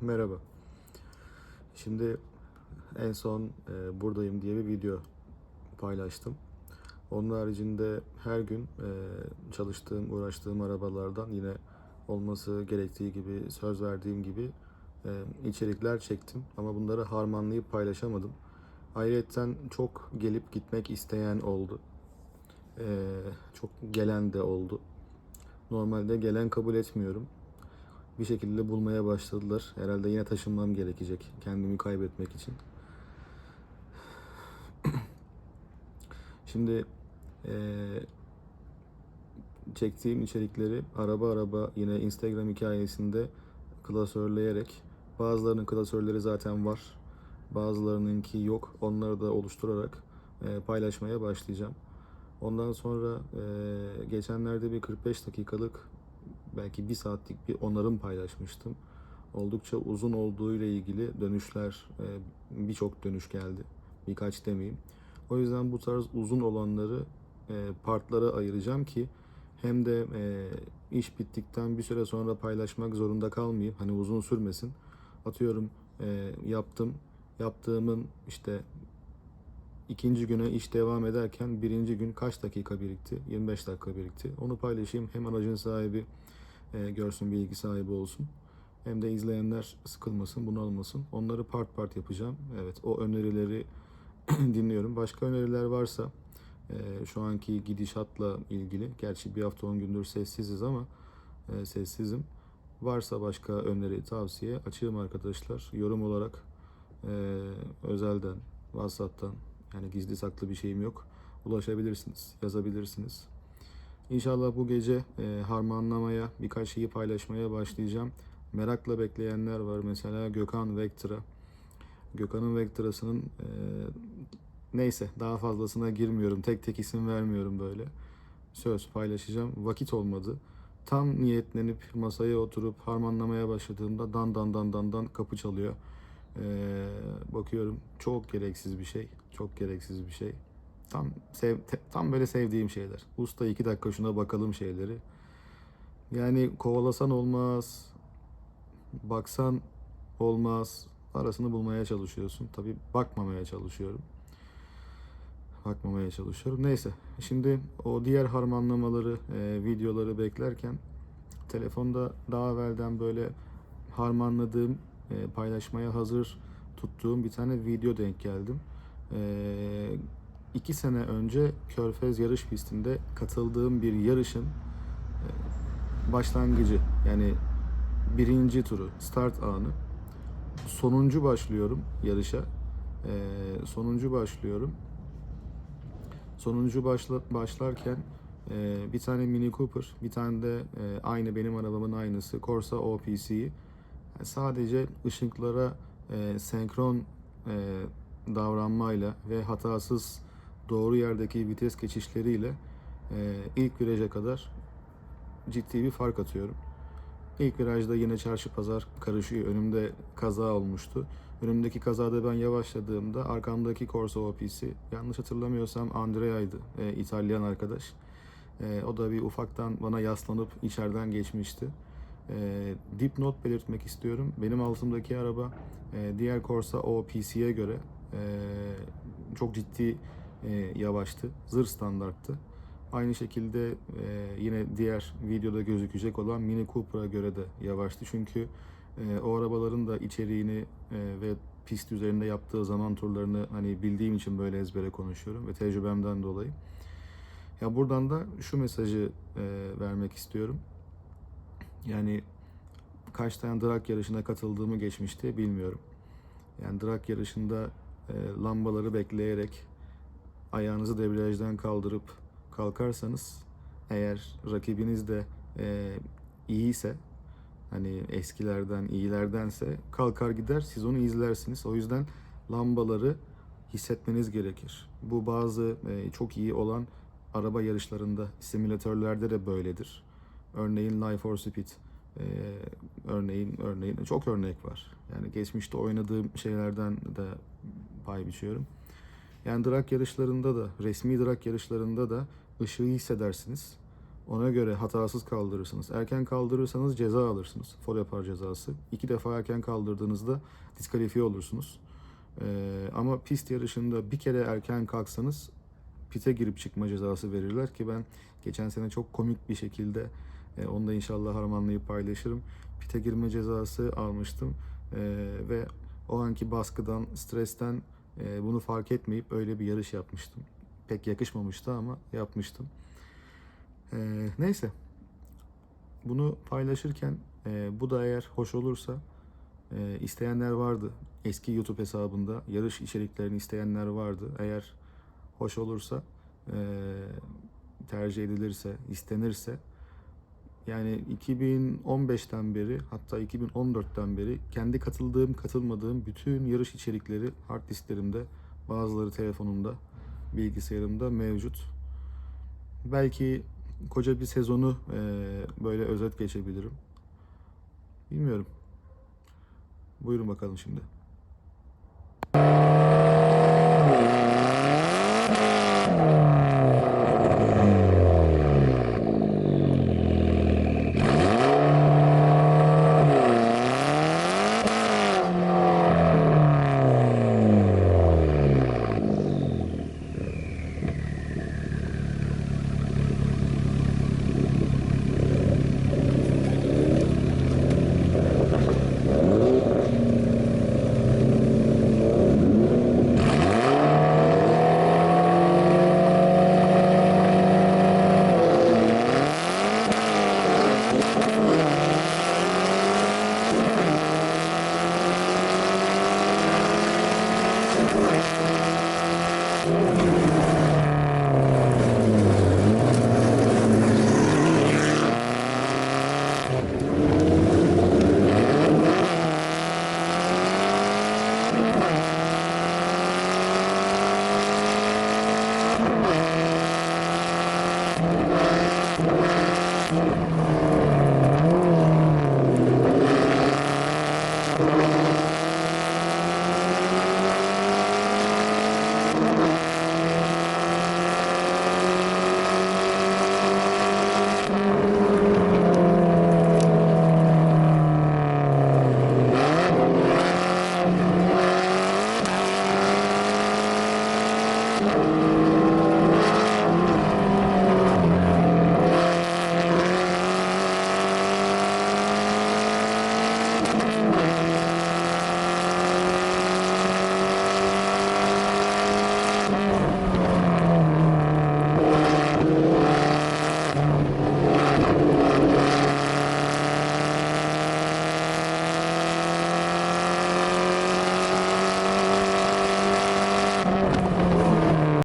Merhaba. Şimdi en son e, buradayım diye bir video paylaştım. Onun haricinde her gün e, çalıştığım, uğraştığım arabalardan yine olması gerektiği gibi, söz verdiğim gibi e, içerikler çektim. Ama bunları harmanlayıp paylaşamadım. Ayrıca çok gelip gitmek isteyen oldu. E, çok gelen de oldu. Normalde gelen kabul etmiyorum bir şekilde bulmaya başladılar. Herhalde yine taşınmam gerekecek kendimi kaybetmek için. Şimdi eee, çektiğim içerikleri araba araba yine Instagram hikayesinde klasörleyerek bazılarının klasörleri zaten var. Bazılarınınki yok. Onları da oluşturarak eee, paylaşmaya başlayacağım. Ondan sonra eee, geçenlerde bir 45 dakikalık belki bir saatlik bir onarım paylaşmıştım. Oldukça uzun olduğu ile ilgili dönüşler, e, birçok dönüş geldi. Birkaç demeyeyim. O yüzden bu tarz uzun olanları e, partlara ayıracağım ki hem de e, iş bittikten bir süre sonra paylaşmak zorunda kalmayayım. Hani uzun sürmesin. Atıyorum yaptım. Yaptığımın işte ikinci güne iş devam ederken birinci gün kaç dakika birikti? 25 dakika birikti. Onu paylaşayım. Hem aracın sahibi e, görsün, bilgi sahibi olsun. Hem de izleyenler sıkılmasın, bunalmasın. Onları part part yapacağım. Evet, o önerileri dinliyorum. Başka öneriler varsa e, şu anki gidişatla ilgili, gerçi bir hafta 10 gündür sessiziz ama e, sessizim. Varsa başka öneri, tavsiye açığım arkadaşlar. Yorum olarak e, özelden, WhatsApp'tan yani gizli saklı bir şeyim yok. Ulaşabilirsiniz, yazabilirsiniz. İnşallah bu gece e, harmanlamaya, birkaç şeyi paylaşmaya başlayacağım. Merakla bekleyenler var. Mesela Gökhan Vectra. Gökhan'ın Vectra'sının e, neyse daha fazlasına girmiyorum. Tek tek isim vermiyorum böyle. Söz paylaşacağım. Vakit olmadı. Tam niyetlenip masaya oturup harmanlamaya başladığımda dan dan dan dan dan kapı çalıyor. E, bakıyorum çok gereksiz bir şey. Çok gereksiz bir şey. Tam sev, te- tam böyle sevdiğim şeyler. Usta iki dakika şuna bakalım şeyleri. Yani kovalasan olmaz. Baksan olmaz. Arasını bulmaya çalışıyorsun. Tabii bakmamaya çalışıyorum. Bakmamaya çalışıyorum. Neyse. Şimdi o diğer harmanlamaları, e, videoları beklerken telefonda daha evvelden böyle harmanladığım, e, paylaşmaya hazır tuttuğum bir tane video denk geldim. E, iki sene önce Körfez yarış pistinde katıldığım bir yarışın e, başlangıcı yani birinci turu start anı. Sonuncu başlıyorum yarışa. E, sonuncu başlıyorum. Sonuncu başla, başlarken e, bir tane Mini Cooper bir tane de e, aynı benim arabamın aynısı Corsa OPC'yi sadece ışıklara e, senkron e, davranmayla ve hatasız doğru yerdeki vites geçişleriyle e, ilk viraja kadar ciddi bir fark atıyorum. İlk virajda yine çarşı pazar karışıyor. Önümde kaza olmuştu. Önümdeki kazada ben yavaşladığımda arkamdaki Corsa OPC yanlış hatırlamıyorsam Andrea'ydı. E, İtalyan arkadaş. E, o da bir ufaktan bana yaslanıp içeriden geçmişti. E, dipnot belirtmek istiyorum. Benim altımdaki araba e, diğer Corsa OPC'ye göre e, çok ciddi e, yavaştı. Zırh standarttı. Aynı şekilde e, yine diğer videoda gözükecek olan Mini Cooper'a göre de yavaştı. Çünkü e, o arabaların da içeriğini e, ve pist üzerinde yaptığı zaman turlarını hani bildiğim için böyle ezbere konuşuyorum ve tecrübemden dolayı. Ya buradan da şu mesajı e, vermek istiyorum. Yani kaç tane drag yarışına katıldığımı geçmişte bilmiyorum. Yani drag yarışında e, lambaları bekleyerek ayağınızı debriyajdan kaldırıp kalkarsanız eğer rakibiniz de e, iyiyse hani eskilerden iyilerdense kalkar gider siz onu izlersiniz. O yüzden lambaları hissetmeniz gerekir. Bu bazı e, çok iyi olan araba yarışlarında, simülatörlerde de böyledir. Örneğin Life for Speed. e, örneğin örneğin çok örnek var. Yani geçmişte oynadığım şeylerden de pay biçiyorum. Yani drag yarışlarında da, resmi drag yarışlarında da ışığı hissedersiniz. Ona göre hatasız kaldırırsınız. Erken kaldırırsanız ceza alırsınız. Foul yapar cezası. İki defa erken kaldırdığınızda diskalifiye olursunuz. Ee, ama pist yarışında bir kere erken kalksanız pite girip çıkma cezası verirler ki ben geçen sene çok komik bir şekilde e, onu da inşallah harmanlayıp paylaşırım. Pite girme cezası almıştım E, ve o anki baskıdan, stresten e, bunu fark etmeyip öyle bir yarış yapmıştım. Pek yakışmamıştı ama yapmıştım. E, neyse. Bunu paylaşırken bu da eğer hoş olursa isteyenler vardı. Eski YouTube hesabında yarış içeriklerini isteyenler vardı. Eğer hoş olursa tercih edilirse, istenirse yani 2015'ten beri hatta 2014'ten beri kendi katıldığım, katılmadığım bütün yarış içerikleri hard disklerimde, bazıları telefonumda, bilgisayarımda mevcut. Belki koca bir sezonu e, böyle özet geçebilirim. Bilmiyorum. Buyurun bakalım şimdi.